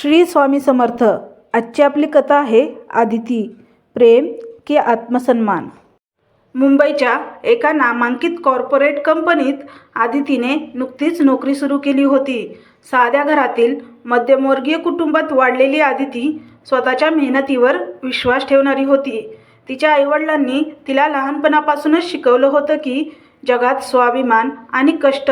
श्री स्वामी समर्थ. आजची आपली कथा आहे आदिती. प्रेम की आत्मसन्मान. मुंबईच्या एका नामांकित कॉर्पोरेट कंपनीत आदितीने नुकतीच नोकरी सुरू केली होती. साध्या घरातील मध्यमवर्गीय कुटुंबात वाढलेली आदिती स्वतःच्या मेहनतीवर विश्वास ठेवणारी होती. तिच्या आईवडिलांनी तिला लहानपणापासूनच शिकवलं होतं की जगात स्वाभिमान आणि कष्ट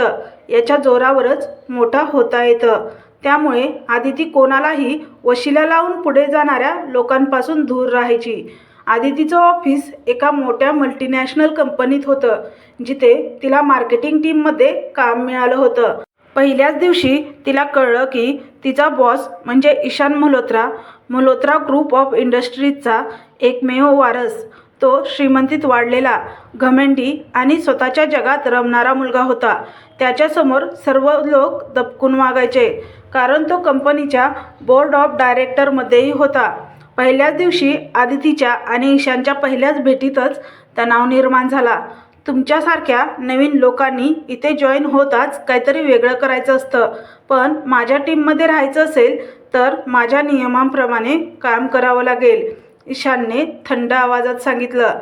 याच्या जोरावरच मोठा होता येतं. त्यामुळे आदिती कोणालाही वशिला लावून पुढे जाणाऱ्या लोकांपासून दूर राहायची. आदितीचं ऑफिस एका मोठ्या मल्टीनॅशनल कंपनीत होतं जिथे तिला मार्केटिंग टीममध्ये काम मिळालं होतं. पहिल्याच दिवशी तिला कळलं की तिचा बॉस म्हणजे ईशान मल्होत्रा मल्होत्रा ग्रुप ऑफ इंडस्ट्रीजचा एकमेव वारस. तो श्रीमंतीत वाढलेला घमेंडी आणि स्वतःच्या जगात रमणारा मुलगा होता. त्याच्यासमोर सर्व लोक दबकून वागायचे. कारण तो कंपनीच्या बोर्ड ऑफ डायरेक्टरमध्येही होता. पहिल्याच दिवशी आदितीच्या आणि ईशानच्या पहिल्याच भेटीतच तणाव निर्माण झाला. तुमच्यासारख्या नवीन लोकांनी इथे जॉईन होताच काहीतरी वेगळं करायचं असतं. पण माझ्या टीममध्ये राहायचं असेल तर माझ्या नियमांप्रमाणे काम करावं लागेल ईशानने थंड आवाजात सांगितलं.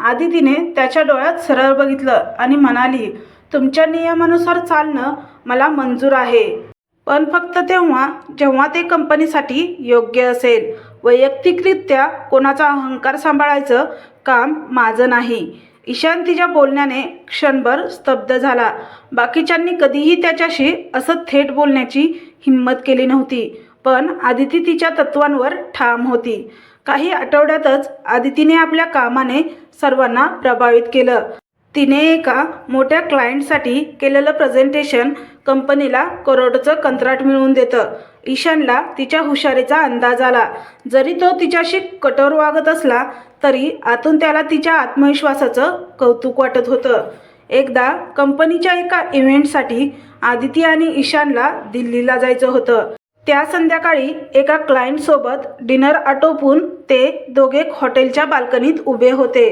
आदितीने त्याच्या डोळ्यात सरळ बघितलं आणि म्हणाली तुमच्या नियमानुसार चालणं मला मंजूर आहे. पण फक्त तेव्हा जेव्हा ते कंपनीसाठी योग्य असेल. वैयक्तिकरित्या कोणाचा अहंकार सांभाळायचं काम माझं नाही. ईशान तिच्या बोलण्याने क्षणभर स्तब्ध झाला. बाकीच्यांनी कधीही त्याच्याशी असं थेट बोलण्याची हिंमत केली नव्हती पण आदिती तिच्या तत्वांवर ठाम होती. काही आठवड्यातच आदितीने आपल्या कामाने सर्वांना प्रभावित केलं. तिने एका मोठ्या क्लायंटसाठी केलेलं प्रेझेंटेशन कंपनीला करोडचं कंत्राट मिळवून देतं. ईशानला तिच्या हुशारीचा अंदाज आला. जरी तो तिच्याशी कठोर वागत असला तरी आतून त्याला तिच्या आत्मविश्वासाचं कौतुक वाटत होतं. एकदा कंपनीच्या एका इव्हेंटसाठी आदिती आणि ईशानला दिल्लीला जायचं होतं. त्या संध्याकाळी एका क्लायंटसोबत डिनर आटोपून ते दोघे हॉटेलच्या बाल्कनीत उभे होते.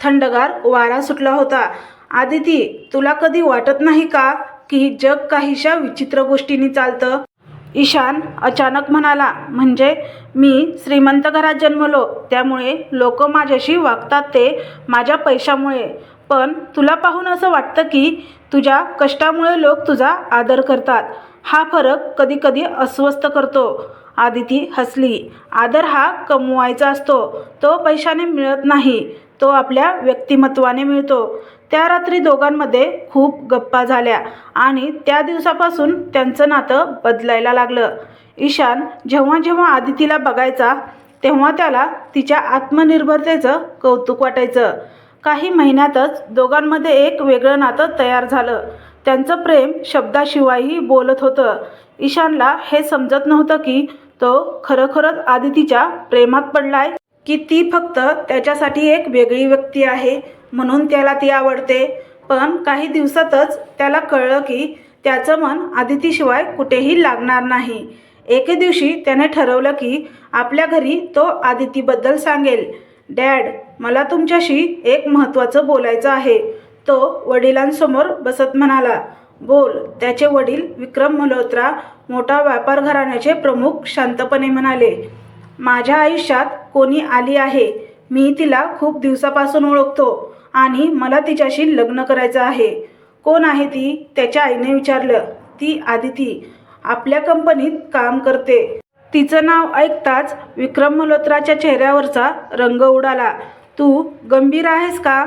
थंडगार वारा सुटला होता. आदिती तुला कधी वाटत नाही का की जग काहीशा विचित्र गोष्टींनी चालतं? ईशान अचानक म्हणाला म्हणजे मी श्रीमंत घरात जन्मलो त्यामुळे लोक माझ्याशी वागतात ते माझ्या पैशामुळे. पण तुला पाहून असं वाटतं की तुझ्या कष्टामुळे लोक तुझा आदर करतात. हा फरक कधी कधी अस्वस्थ करतो. आदिती हसली. आदर हा कमवायचा असतो. तो पैशाने मिळत नाही. तो आपल्या व्यक्तिमत्वाने मिळतो. त्या रात्री दोघांमध्ये खूप गप्पा झाल्या आणि त्या दिवसापासून त्यांचं नातं बदलायला लागलं. ईशान जेव्हा जेव्हा आदितीला बघायचा तेव्हा त्याला तिच्या आत्मनिर्भरतेचं कौतुक वाटायचं. काही महिन्यातच दोघांमध्ये एक वेगळं नातं तयार झालं. त्यांचं प्रेम शब्दाशिवायही बोलत होतं. ईशानला हे समजत नव्हतं की तो खरोखरच आदितीच्या प्रेमात पडलाय की ती फक्त त्याच्यासाठी एक वेगळी व्यक्ती आहे म्हणून त्याला ती आवडते. पण काही दिवसातच त्याला कळलं की त्याचं मन आदितीशिवाय कुठेही लागणार नाही. एके दिवशी त्याने ठरवलं की आपल्या घरी तो आदितीबद्दल सांगेल. डॅड मला तुमच्याशी एक महत्त्वाचं बोलायचं आहे. तो वडिलांसमोर बसत म्हणाला बोल. त्याचे वडील विक्रम मल्होत्रा मोठा व्यापार घराण्याचे प्रमुख शांतपणे म्हणाले माझ्या आयुष्यात कोणी आली आहे मी तिला खूप दिवसापासून ओळखतो आणि मला तिच्याशी लग्न करायचं आहे. कोण आहे ती? त्याच्या आईने विचारलं. ती आदिती. आपल्या कंपनीत काम करते. तिचं नाव ऐकताच विक्रम मल्होत्राच्या चेहऱ्यावरचा रंग उडाला. तू गंभीर आहेस का?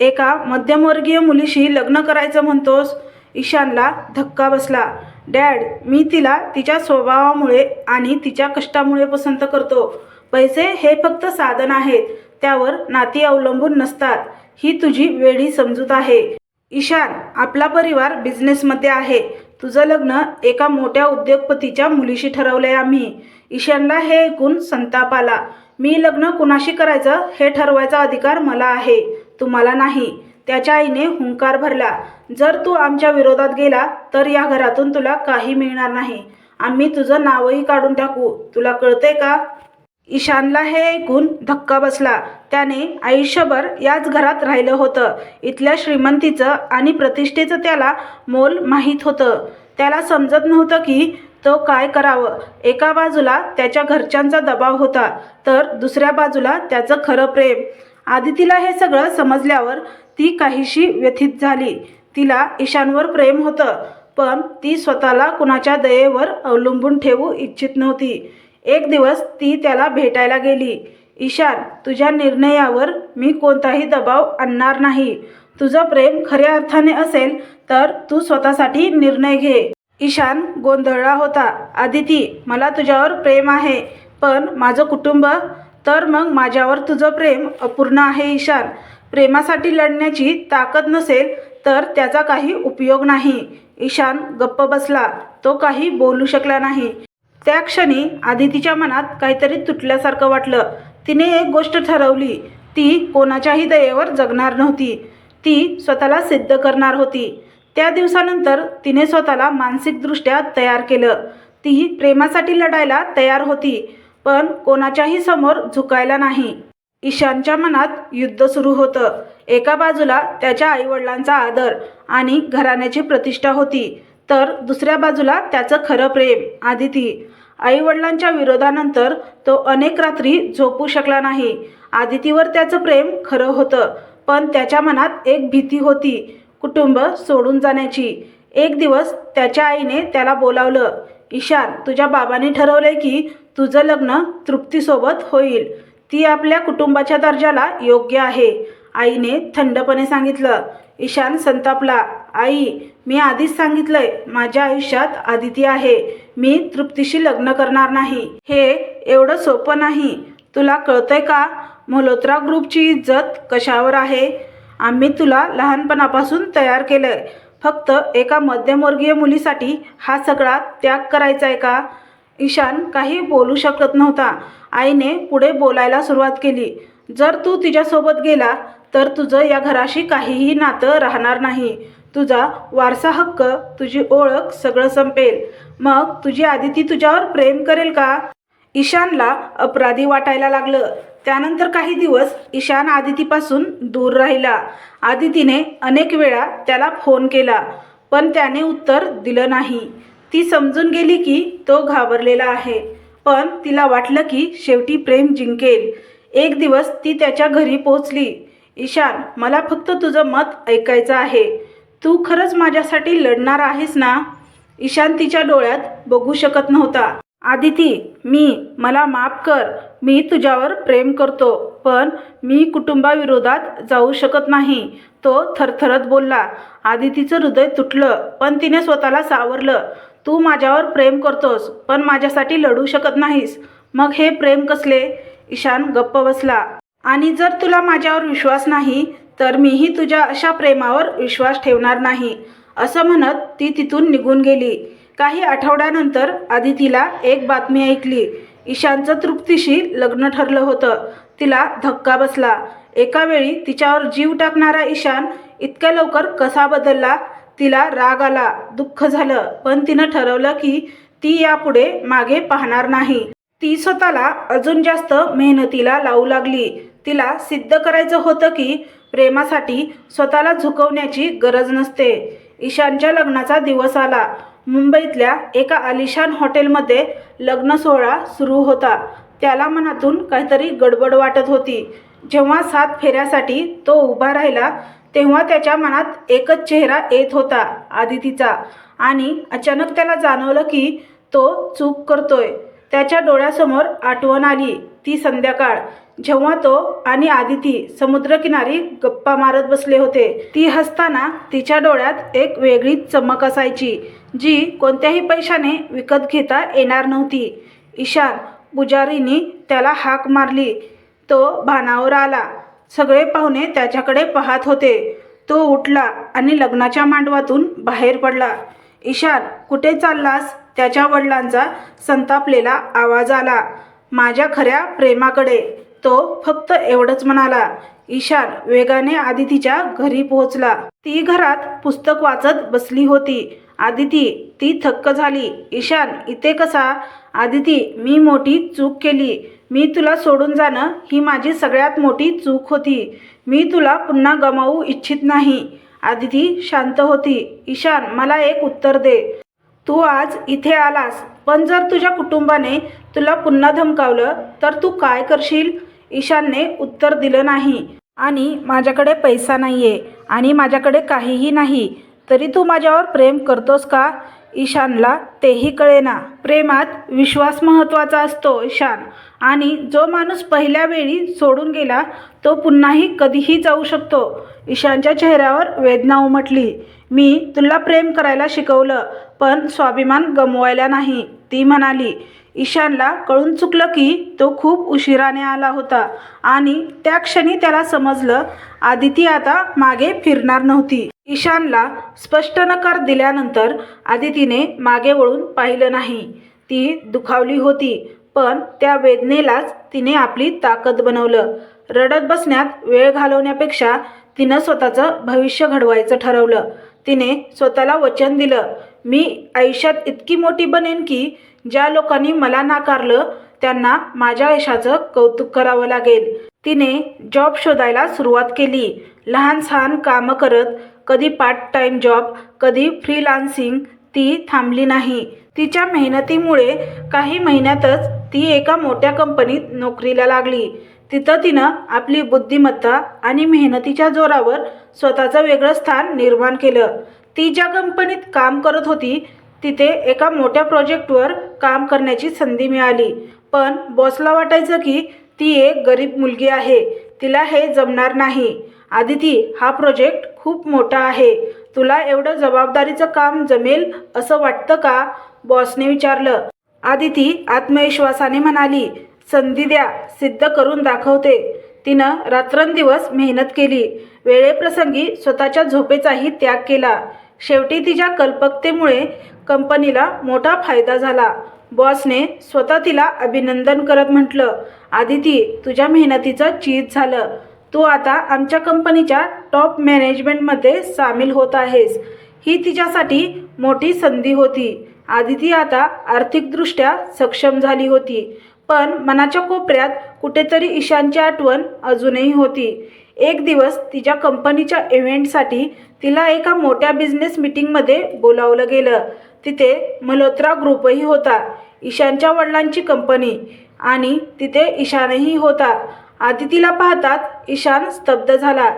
एका मध्यमवर्गीय मुलीशी लग्न करायचं म्हणतोस? ईशानला धक्का बसला. डॅड मी तिला तिच्या स्वभावामुळे आणि तिच्या कष्टामुळे पसंत करतो. पैसे हे फक्त साधन आहेत. त्यावर नाती अवलंबून नसतात. ही तुझी वेळी समजूत आहे. ईशान आपला परिवार बिझनेसमध्ये आहे. तुझं लग्न एका मोठ्या उद्योगपतीच्या मुलीशी ठरवलंय आम्ही. ईशानला हे ऐकून संताप आला. मी लग्न कुणाशी करायचं हे ठरवायचा अधिकार मला आहे. तुम्हाला नाही. त्याच्या आईने हुंकार भरला. जर तू आमच्या विरोधात गेला तर या घरातून तुला काही मिळणार नाही. आम्ही तुझं नावही काढून टाकू. तुला कळते का? ईशानला हे ऐकून धक्का बसला. त्याने आयुष्यभर याच घरात राहिलं होतं. इथल्या श्रीमंतीचं आणि प्रतिष्ठेचं त्याला मोल माहीत होतं. त्याला समजत नव्हतं की तो काय करावं. एका बाजूला त्याच्या घरच्यांचा दबाव होता तर दुसऱ्या बाजूला त्याचं खरं प्रेम. आदितीला हे सगळं समजल्यावर ती काहीशी व्यथित झाली. तिला ईशानवर प्रेम होतं पण ती स्वतःला कुणाच्या दयेवर अवलंबून ठेवू इच्छित नव्हती. एक दिवस ती त्याला भेटायला गेली. ईशान तुझ्या निर्णयावर मी कोणताही दबाव आणणार नाही. तुझं प्रेम खऱ्या अर्थाने असेल तर तू स्वतःसाठी निर्णय घे. ईशान गोंधळला होता. आदिती मला तुझ्यावर प्रेम आहे पण माझं कुटुंब तर मग माझ्यावर तुझं प्रेम अपूर्ण आहे ईशान. प्रेमासाठी लढण्याची ताकद नसेल तर त्याचा काही उपयोग नाही. ईशान गप्प बसला. तो काही बोलू शकला नाही. त्या क्षणी आदितीच्या मनात काहीतरी तुटल्यासारखं वाटलं. तिने एक गोष्ट ठरवली. ती कोणाच्याही दयेवर जगणार नव्हती. ती स्वतःला सिद्ध करणार होती. त्या दिवसानंतर तिने स्वतःला मानसिकदृष्ट्या तयार केलं. ती प्रेमासाठी लढायला तयार होती. पण कोणाच्याही समोर झुकायला नाही. ईशानच्या मनात युद्ध सुरू होतं. एका बाजूला त्याच्या आईवडिलांचा आदर आणि घराण्याची प्रतिष्ठा होती तर दुसऱ्या बाजूला त्याचं खरं प्रेम आदिती. आईवडिलांच्या विरोधानंतर तो अनेक रात्री झोपू शकला नाही. आदितीवर त्याचं प्रेम खरं होतं पण त्याच्या मनात एक भीती होती कुटुंब सोडून जाण्याची. एक दिवस त्याच्या आईने त्याला बोलावलं ईशान तुझ्या बाबांनी ठरवलंय की तुझं लग्न तृप्तीसोबत होईल. ती आपल्या कुटुंबाच्या दर्जाला योग्य आहे. आईने थंडपणे सांगितलं ईशान संतापला. आई मी आधीच सांगितलंय माझ्या आयुष्यात आदिती आहे. मी तृप्तीशी लग्न करणार नाही. हे एवढं सोपं नाही. तुला कळतंय का? मल्होत्रा ग्रुपची इज्जत कशावर आहे? आम्ही तुला लहानपणापासून तयार केलंय. फक्त एका मध्यमवर्गीय मुलीसाठी हा सगळा त्याग करायचा आहे का? ईशान काही बोलू शकत नव्हता. आईने पुढे बोलायला सुरुवात केली. जर तू तिच्यासोबत गेला तर तुझं या घराशी काहीही नातं राहणार नाही. तुझा वारसा हक्क तुझी ओळख सगळं संपेल. मग तुझी आदिती तुझ्यावर प्रेम करेल का? ईशानला अपराधी वाटायला लागलं. त्यानंतर काही दिवस ईशान आदितीपासून दूर राहिला. आदितीने अनेक वेळा त्याला फोन केला पण त्याने उत्तर दिलं नाही. ती समजून गेली की तो घाबरलेला आहे. पण तिला वाटलं की शेवटी प्रेम जिंकेल. एक दिवस ती त्याच्या घरी पोचली ईशान मला फक्त तुझं मत ऐकायचं आहे. तू खरंच माझ्यासाठी लढणार आहेस ना? ईशान तिच्या डोळ्यात बघू शकत नव्हता. आदिती मी मला माफ कर. मी तुझ्यावर प्रेम करतो पण मी कुटुंबाविरोधात जाऊ शकत नाही. तो थरथरत बोलला. आदितीचं हृदय तुटलं पण तिने स्वतःला सावरलं. तू माझ्यावर प्रेम करतोस पण माझ्यासाठी लढू शकत नाहीस. मग हे प्रेम कसले? ईशान गप्प बसला. आणि जर तुला माझ्यावर विश्वास नाही तर मीही तुझ्या अशा प्रेमावर विश्वास ठेवणार नाही असं म्हणत ती तिथून निघून गेली. काही आठवड्यानंतर आदितीला एक बातमी ऐकली. ईशानचं तृप्तीशी लग्न ठरलं होतं. तिला धक्का बसला. एका वेळी तिच्यावर जीव टाकणारा ईशान इतक्या लवकर कसा बदलला? तिला राग आला दुःख झालं पण तिनं ठरवलं की ती यापुढे मागे पाहणार नाही. ती स्वतःला अजून जास्त मेहनतीला लावू लागली. तिला सिद्ध करायचं होतं की प्रेमासाठी स्वतःला झुकवण्याची गरज नसते. ईशानच्या लग्नाचा दिवस आला. मुंबईतल्या एका आलिशान हॉटेलमध्ये लग्न सोहळा सुरू होता. त्याला मनातून काहीतरी गडबड वाटत होती. जेव्हा सात फेऱ्यासाठी तो उभा राहिला तेव्हा त्याच्या मनात एकच चेहरा येत होता आदितीचा. आणि अचानक त्याला जाणवलं की तो चूक करतोय. त्याच्या डोळ्यासमोर आठवण आली ती संध्याकाळ. जेव्हा तो आणि आदिती समुद्रकिनारी गप्पा मारत बसले होते ती हसताना तिच्या डोळ्यात एक वेगळीच चमक असायची जी कोणत्याही पैशाने विकत घेता येणार नव्हती. ईशान पुजारीनी त्याला हाक मारली. तो भानावर आला. सगळे पाहुणे त्याच्याकडे पाहत होते. तो उठला आणि लग्नाच्या मांडवातून बाहेर पडला. ईशान कुठे चाललास? त्याच्या वडिलांचा संतापलेला आवाज आला. माझ्या खऱ्या प्रेमाकडे. तो फक्त एवढंच म्हणाला. ईशान वेगाने आदितीच्या घरी पोहोचला. ती घरात पुस्तक वाचत बसली होती. आदिती ती थक्क झाली. ईशान इथे कसा? आदिती मी मोठी चूक केली. मी तुला सोडून जाणं ही माझी सगळ्यात मोठी चूक होती. मी तुला पुन्हा गमावू इच्छित नाही. आदिती शांत होती. ईशान मला एक उत्तर दे. तू आज इथे आलास पण जर तुझ्या कुटुंबाने तुला पुन्हा धमकावलं तर तू काय करशील? ईशानने उत्तर दिलं नाही. आणि माझ्याकडे पैसा नाही आहे आणि माझ्याकडे काहीही नाही. तरी तू माझ्यावर प्रेम करतोस का? ईशानला तेही कळेना. प्रेमात विश्वास महत्त्वाचा असतो ईशान. आणि जो माणूस पहिल्या वेळी सोडून गेला तो पुन्हाही कधीही जाऊ शकतो. ईशानच्या चेहऱ्यावर वेदना उमटली. मी तुला प्रेम करायला शिकवलं पण स्वाभिमान गमवायला नाही ती म्हणाली. ईशानला कळून चुकलं की तो खूप उशिराने आला होता आणि त्या क्षणी त्याला समजलं आदिती आता मागे फिरणार नव्हती. ईशानला स्पष्ट नकार दिल्यानंतर आदितीने मागे वळून पाहिलं नाही. ती दुखावली होती पण त्या वेदनेलाच तिने आपली ताकद बनवलं. रडत बसण्यात वेळ घालवण्यापेक्षा तिनं स्वतःचं भविष्य घडवायचं ठरवलं. तिने स्वतःला वचन दिलं मी आयुष्यात इतकी मोठी बनेन की ज्या लोकांनी मला नाकारलं त्यांना माझ्या यशाचं कौतुक करावं लागेल. तिने जॉब शोधायला सुरुवात केली. लहान सहान कामं करत कधी पार्ट टाईम जॉब कधी फ्रीलान्सिंग ती थांबली नाही. तिच्या मेहनतीमुळे काही महिन्यातच ती एका मोठ्या कंपनीत नोकरीला लागली. तिथं तिनं आपली बुद्धिमत्ता आणि मेहनतीच्या जोरावर स्वतःचं वेगळं स्थान निर्माण केलं. ती ज्या कंपनीत काम करत होती तिथे एका मोठ्या प्रोजेक्टवर काम करण्याची संधी मिळाली. पण बॉसला वाटायचं की ती एक गरीब मुलगी आहे तिला हे जमणार नाही. आदिती हा प्रोजेक्ट खूप मोठा आहे. तुला एवढं जबाबदारीचं काम जमेल असं वाटतं का? बॉसने विचारलं. आदिती आत्मविश्वासाने म्हणाली संधी द्या सिद्ध करून दाखवते. तिनं रात्रंदिवस मेहनत केली. वेळेप्रसंगी स्वतःच्या झोपेचाही त्याग केला. शेवटी तिच्या कल्पकतेमुळे कंपनीला मोठा फायदा झाला. बॉसने स्वतः तिला अभिनंदन करत म्हटलं आदिती तुझ्या मेहनतीचं चीज झालं. तू आता आमच्या कंपनीच्या टॉप मॅनेजमेंटमध्ये सामील होत आहेस. ही तिच्यासाठी मोठी संधी होती. आदिती आता आर्थिकदृष्ट्या सक्षम झाली होती. पण मनाच्या कोपऱ्यात कुठेतरी ईशानची आठवण अजूनही होती. एक दिवस तिच्या कंपनीच्या इव्हेंटसाठी तिला एका मोठ्या बिझनेस मीटिंगमध्ये बोलावलं गेलं. तिथे मल्होत्रा ग्रुपही होता ईशानच्या वडिलांची कंपनी. आणि तिथे ईशानही होता. आदितीला पाहताच ईशान स्तब्ध झाला.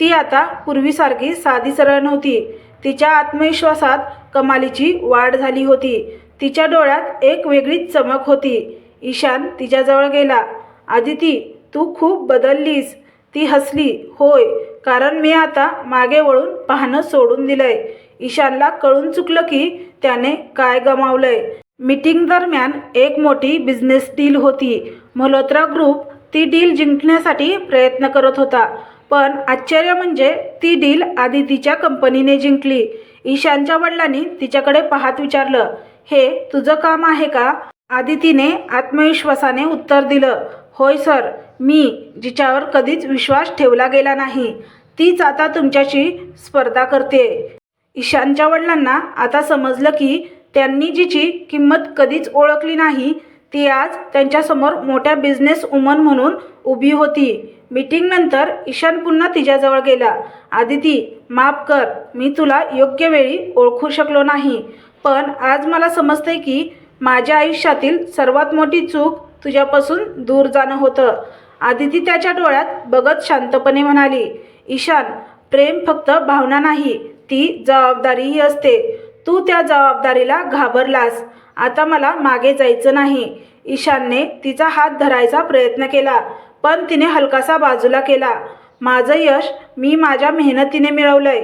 ती आता पूर्वीसारखी साधी सरळ नव्हती. तिच्या आत्मविश्वासात कमालीची वाढ झाली होती. तिच्या डोळ्यात एक वेगळीच चमक होती. ईशान तिच्याजवळ गेला. आदिती तू खूप बदललीस. ती हसली. होय कारण मी आता मागे वळून पाहणं सोडून दिलंय. ईशानला कळून चुकलं की त्याने काय गमावलंय. मीटिंग दरम्यान एक मोठी बिझनेस डील होती. मल्होत्रा ग्रुप ती डील जिंकण्यासाठी प्रयत्न करत होता. पण आश्चर्य म्हणजे ती डील आदितीच्या कंपनीने जिंकली. ईशानच्या वडिलांनी तिच्याकडे पाहत विचारलं हे तुझं काम आहे का? आदितीने आत्मविश्वासाने उत्तर दिलं होय सर मी जिच्यावर कधीच विश्वास ठेवला गेला नाही. तीच आता तुमच्याशी स्पर्धा करते. ईशानच्या वडिलांना आता समजलं की त्यांनी जिची किंमत कधीच ओळखली नाही ती आज त्यांच्यासमोर मोठ्या बिझनेस वुमन म्हणून उभी होती. मीटिंगनंतर ईशान पुन्हा तिच्याजवळ गेला. आदिती माफ कर. मी तुला योग्य वेळी ओळखू शकलो नाही. पण आज मला समजते की माझ्या आयुष्यातील सर्वात मोठी चूक तुझ्यापासून दूर जाणं होतं. आदिती त्याच्या डोळ्यात बघत शांतपणे म्हणाली ईशान प्रेम फक्त भावना नाही ती जबाबदारीही असते. तू त्या जबाबदारीला घाबरलास. आता मला मागे जायचं नाही. ईशानने तिचा हात धरायचा प्रयत्न केला पण तिने हलकासा बाजूला केला. माझं यश मी माझ्या मेहनतीने मिळवलंय.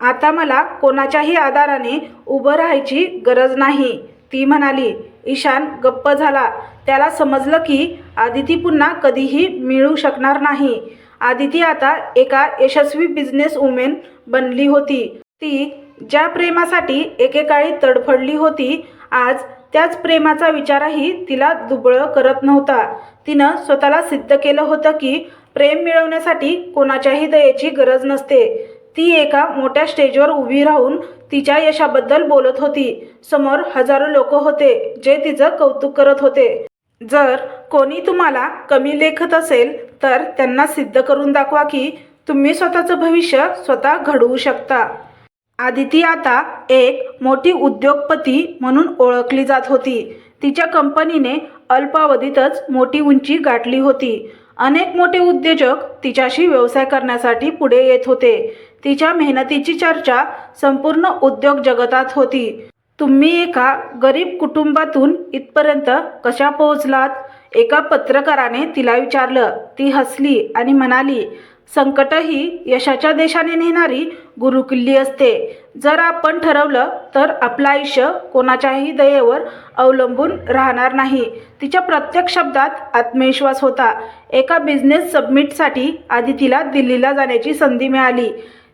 आता मला कोणाच्याही आधाराने उभं राहायची गरज नाही ती म्हणाली. ईशान गप्प झाला. त्याला समजलं की आदिती पुन्हा कधीही मिळू शकणार नाही. आदिती आता एका यशस्वी बिझनेस वुमेन बनली होती. ती ज्या प्रेमासाठी एकेकाळी तडफडली होती आज त्याच प्रेमाचा विचारही तिला दुबळं करत नव्हता. तिनं स्वतःला सिद्ध केलं होतं की प्रेम मिळवण्यासाठी कोणाच्याही दयेची गरज नसते. ती एका मोठ्या स्टेजवर उभी राहून तिच्या यशाबद्दल बोलत होती. समोर हजारो लोक होते जे तिचं कौतुक करत होते. जर कोणी तुम्हाला कमी लेखत असेल तर त्यांना सिद्ध करून दाखवा की तुम्ही स्वतःचं भविष्य स्वतः घडवू शकता. आदिती आता एक मोठी उद्योगपती म्हणून ओळखली जात होती. तिच्या कंपनीने अल्पावधीतच मोठी उंची गाठली होती. अनेक मोठे उद्योजक तिच्याशी व्यवसाय करण्यासाठी पुढे येत होते. तिच्या मेहनतीची चर्चा संपूर्ण उद्योग जगतात होती. तुम्ही एका गरीब कुटुंबातून इथपर्यंत कशा पोहोचलात? एका पत्रकाराने तिला विचारलं. ती हसली आणि म्हणाली संकट ही यशाच्या देशाने नेणारी गुरुकिल्ली असते. जर आपण ठरवलं तर आपलं आयुष्य कोणाच्याही दयेवर अवलंबून राहणार नाही. तिच्या प्रत्येक शब्दात आत्मविश्वास होता. एका बिझनेस सबमिटसाठी आधी तिला दिल्लीला जाण्याची संधी मिळाली.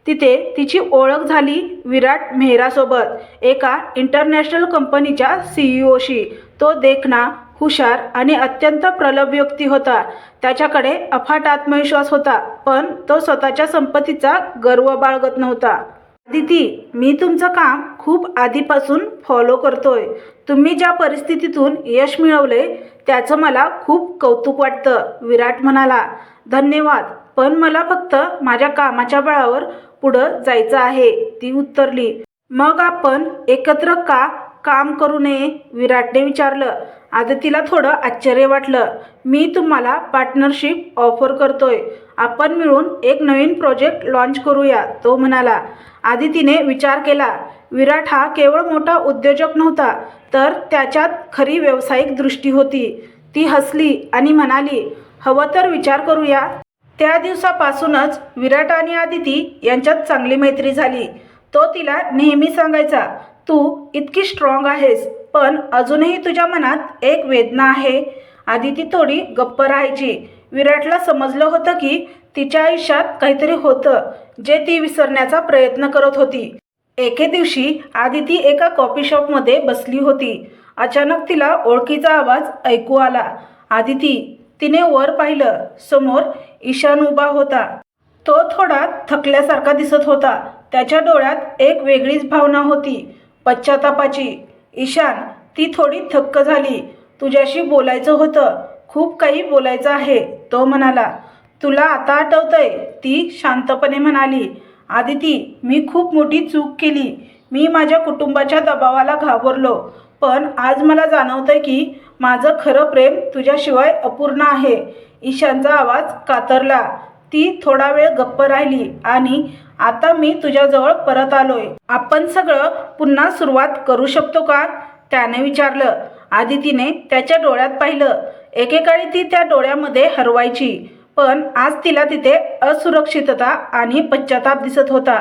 तिथे तिची ओळख झाली विराट मेहरासोबत एका इंटरनॅशनल कंपनीच्या सीईओशी तो देखना हुशार आणि अत्यंत प्रलभ व्यक्ती होता. त्याच्याकडे अफाट आत्मविश्वास होता पण तो स्वतःच्या संपत्तीचा गर्व बाळगत नव्हता. दिती मी तुमचं काम खूप आधीपासून फॉलो करतोय. तुम्ही ज्या परिस्थितीतून यश मिळवले त्याचं मला खूप कौतुक वाटतं विराट म्हणाला. धन्यवाद पण मला फक्त माझ्या कामाच्या बळावर पुढं जायचं आहे ती उत्तरली. मग आपण एकत्र का काम करू नये विराटने विचारलं. आदितीला थोडं आश्चर्य वाटलं. मी तुम्हाला पार्टनरशिप ऑफर करतोय. आपण मिळून एक नवीन प्रोजेक्ट लॉन्च करूया तो म्हणाला. आदितीने विचार केला. विराट हा केवळ मोठा उद्योजक नव्हता तर त्याच्यात खरी व्यावसायिक दृष्टी होती. ती हसली आणि म्हणाली हवं तर विचार करूया. त्या दिवसापासूनच विराट आणि आदिती यांच्यात चांगली मैत्री झाली. तो तिला नेहमी सांगायचा तू इतकी स्ट्रॉंग आहेस पण अजूनही तुझ्या मनात एक वेदना आहे. आधी ती थोडी गप्प राहायची. विराटला समजलं होतं की तिच्या आयुष्यात काहीतरी होतं जे ती विसरण्याचा प्रयत्न करत होती. एके दिवशी आदिती एका कॉफी शॉपमध्ये बसली होती. अचानक तिला ओळखीचा आवाज ऐकू आला. आदिती तिने वर पाहिलं. समोर ईशान उभा होता. तो थोडा थकल्यासारखा दिसत होता. त्याच्या डोळ्यात एक वेगळीच भावना होती. पश्चातापाची. ईशान ती थोडी थक्क झाली. तुझ्याशी बोलायचं होतं. खूप काही बोलायचं आहे तो म्हणाला. तुला आता आठवतंय ती शांतपणे म्हणाली. आदिती मी खूप मोठी चूक केली. मी माझ्या कुटुंबाच्या दबावाला घाबरलो. पण आज मला जाणवतंय की माझं खरं प्रेम तुझ्याशिवाय अपूर्ण आहे. ईशानचा आवाज कातरला. ती थोडा वेळ गप्प राहिली आणि आता मी तुझ्याजवळ परत आलोय. आपण सगळं पुन्हा सुरुवात करू शकतो का? त्याने विचारलं. आदितीने त्याच्या डोळ्यात पाहिलं. एकेकाळी ती त्या डोळ्यामध्ये हरवायची. पण आज तिला तिथे असुरक्षितता आणि पश्चाताप दिसत होता.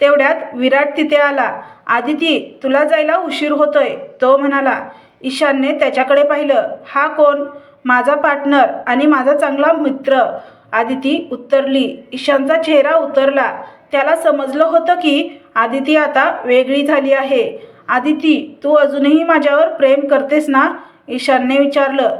तेवढ्यात विराट तिथे आला. आदिती तुला जायला उशीर होतोय तो म्हणाला. ईशानने त्याच्याकडे पाहिलं. हा कोण? माझा पार्टनर आणि माझा चांगला मित्र. आदिती उत्तरली. ईशानचा चेहरा उतरला. त्याला समजलं होतं की आदिती आता वेगळी झाली आहे. आदिती तू अजूनही माझ्यावर प्रेम करतेस ना? ईशानने विचारलं.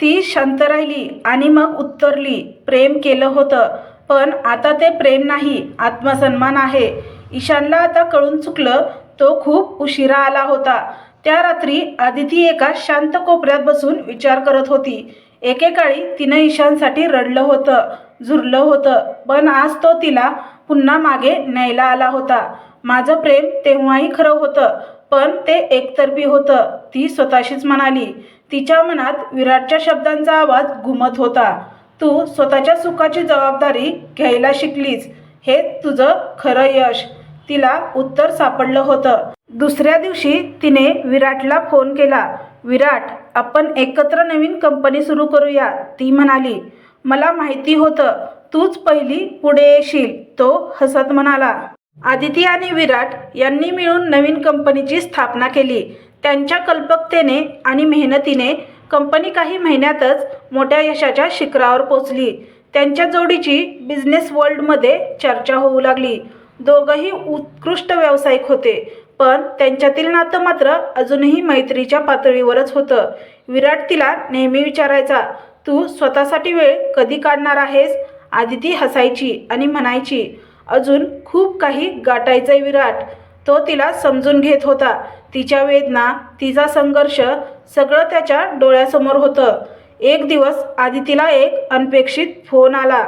ती शांत राहिली आणि मग उत्तरली प्रेम केलं होतं पण आता ते प्रेम नाही आत्मसन्मान आहे. ईशानला आता कळून चुकलं तो खूप उशिरा आला होता. त्या रात्री आदिती एका शांत कोपऱ्यात बसून विचार करत होती. एकेकाळी तिनं ईशानसाठी रडलं होतं झुरलं होतं पण आज तो तिला पुन्हा मागे न्यायला आला होता. माझं प्रेम तेव्हाही खरं होतं पण ते एकतर्फी होतं ती स्वतःशीच म्हणाली. तिच्या मनात विराटच्या शब्दांचा आवाज घुमत होता. तू स्वतःच्या सुखाची जबाबदारी घ्यायला शिकलीस. हे तुझं खरं यश. तिला उत्तर सापडलं होतं. दुसऱ्या दिवशी तिने विराटला फोन केला. विराट आपण एकत्र नवीन कंपनी सुरू करूया. ती म्हणाली. मला माहिती होतं तूच पहिली पुढे येशील तो हसत म्हणाला. आदिती आणि विराट यांनी मिळून नवीन कंपनीची स्थापना केली. त्यांच्या कल्पकतेने आणि मेहनतीने कंपनी काही महिन्यातच मोठ्या यशाच्या शिखरावर पोचली. त्यांच्या जोडीची बिझनेस वर्ल्डमध्ये चर्चा होऊ लागली. दोघंही उत्कृष्ट व्यावसायिक होते पण त्यांच्यातील नातं मात्र अजूनही मैत्रीच्या पातळीवरच होतं. विराट तिला नेहमी विचारायचा तू स्वतःसाठी वेळ कधी काढणार आहेस? आदिती हसायची आणि म्हणायची अजून खूप काही गाठायचंय विराट. तो तिला समजून घेत होता. तिच्या वेदना तिचा संघर्ष सगळं त्याच्या डोळ्यासमोर होतं. एक दिवस आदितीला एक अनपेक्षित फोन आला.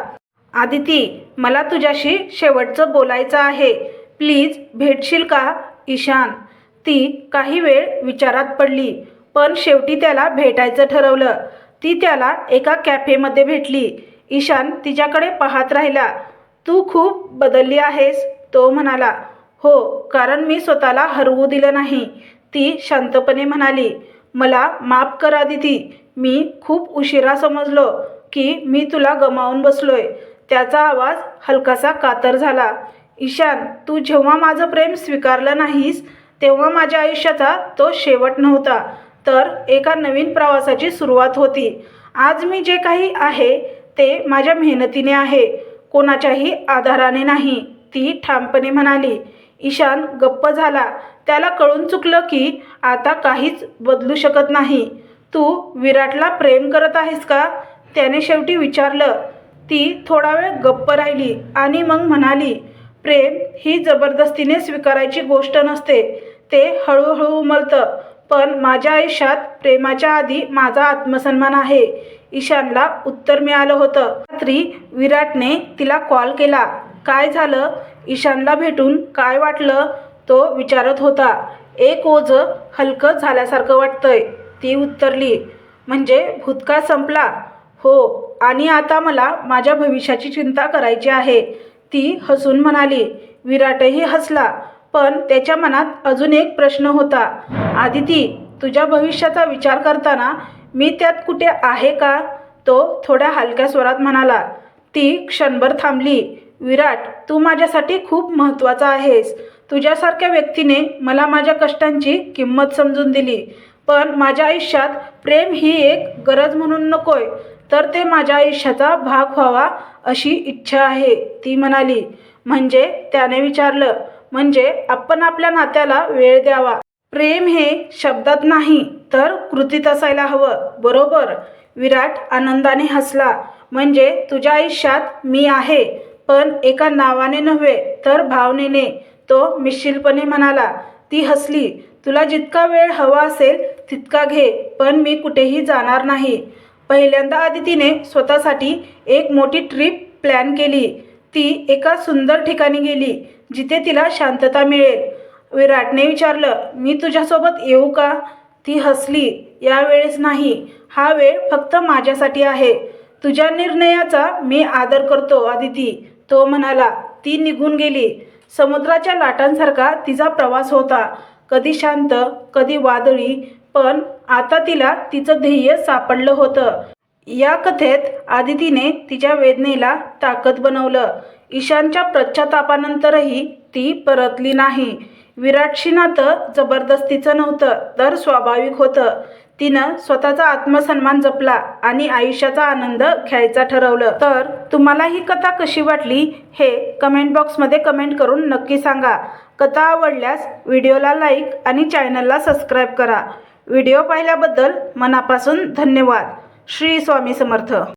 आदिती मला तुझ्याशी शेवटचं बोलायचं आहे. प्लीज भेटशील का ईशान? ती काही वेळ विचारात पडली पण शेवटी त्याला भेटायचं ठरवलं. ती त्याला एका कॅफेमध्ये भेटली. ईशान तिच्याकडे पाहत राहिला तू खूप बदलली आहेस तो म्हणाला. हो कारण मी स्वतःला हरवू दिलं नाही ती शांतपणे म्हणाली. मला माफ करा दिदी मी खूप उशिरा समजलो की मी तुला गमावून बसलोय. त्याचा आवाज हलकासा कातर झाला. ईशान तू जेव्हा माझं प्रेम स्वीकारलं नाहीस तेव्हा माझ्या आयुष्याचा तो शेवट नव्हता तर एका नवीन प्रवासाची सुरुवात होती. आज मी जे काही आहे ते माझ्या मेहनतीने आहे. कोणाच्याही आधाराने नाही. ती ठामपणे म्हणाली. ईशान गप्प झाला. त्याला कळून चुकलं की आता काहीच बदलू शकत नाही. तू विराटला प्रेम करत आहेस का? त्याने शेवटी विचारलं. ती थोडा वेळ गप्प राहिली आणि मग म्हणाली प्रेम ही जबरदस्तीने स्वीकारायची गोष्ट नसते. ते हळूहळू उमलतं. पण माझ्या आयुष्यात प्रेमाच्या आधी माझा आत्मसन्मान आहे. ईशानला उत्तर मिळालं होतं. रात्री विराटने तिला कॉल केला. काय झालं? ईशानला भेटून काय वाटलं? तो विचारत होता. एक ओझं हलकं झाल्यासारखं वाटतंय ती उत्तरली. म्हणजे भूतकाळ संपला. हो आणि आता मला माझ्या भविष्याची चिंता करायची आहे ती हसून म्हणाली. विराटही हसला पण त्याच्या मनात अजून एक प्रश्न होता. आदिती तुझ्या भविष्याचा विचार करताना मी त्यात कुठे आहे का? तो थोड्या हलक्या स्वरात म्हणाला ती क्षणभर थांबली. विराट तू माझ्यासाठी खूप महत्त्वाचा आहेस. तुझ्यासारख्या व्यक्तीने मला माझ्या कष्टांची किंमत समजून दिली. पण माझ्या आयुष्यात प्रेम ही एक गरज म्हणून नकोय. तर ते माझ्या आयुष्याचा भाग व्हावा अशी इच्छा आहे ती म्हणाली. म्हणजे त्याने विचारलं म्हणजे आपण आपल्या नात्याला वेळ द्यावा. प्रेम हे शब्दात नाही तर कृतीत असायला हवं. बरोबर. विराट आनंदाने हसला. म्हणजे तुझ्या आयुष्यात मी आहे पण एका नावाने नव्हे तर भावनेने तो मिश्किलपणे म्हणाला. ती हसली. तुला जितका वेळ हवा असेल तितका घे पण मी कुठेही जाणार नाही. पहिल्यांदा आदितीने स्वतःसाठी एक मोठी ट्रिप प्लॅन केली. ती एका सुंदर ठिकाणी गेली जिथे तिला शांतता मिळेल. विराटने विचारलं मी तुझ्यासोबत येऊ का? ती हसली यावेळेस नाही हा वेळ फक्त माझ्यासाठी आहे. तुझ्या निर्णयाचा मी आदर करतो आदिती. तो म्हणाला. ती निघून गेली. समुद्राच्या लाटांसारखा तिचा प्रवास होता. कधी शांत कधी वादळी पण आता तिला तिचं ध्येय सापडलं होतं. या कथेत आदितीने तिच्या वेदनेला ताकद बनवलं. ईशानच्या पश्चातापानंतरही ती परतली नाही. विराटशी नातं जबरदस्तीचं नव्हतं तर स्वाभाविक होतं. तिनं स्वतःचा आत्मसन्मान जपला आणि आयुष्याचा आनंद घ्यायचा ठरवलं. तर तुम्हाला ही कथा कशी वाटली हे कमेंट बॉक्समध्ये कमेंट करून नक्की सांगा. कथा आवडल्यास व्हिडिओला लाईक आणि चॅनलला सबस्क्राईब करा. व्हिडिओ पाहिल्याबद्दल मनापासून धन्यवाद. श्री स्वामी समर्थ.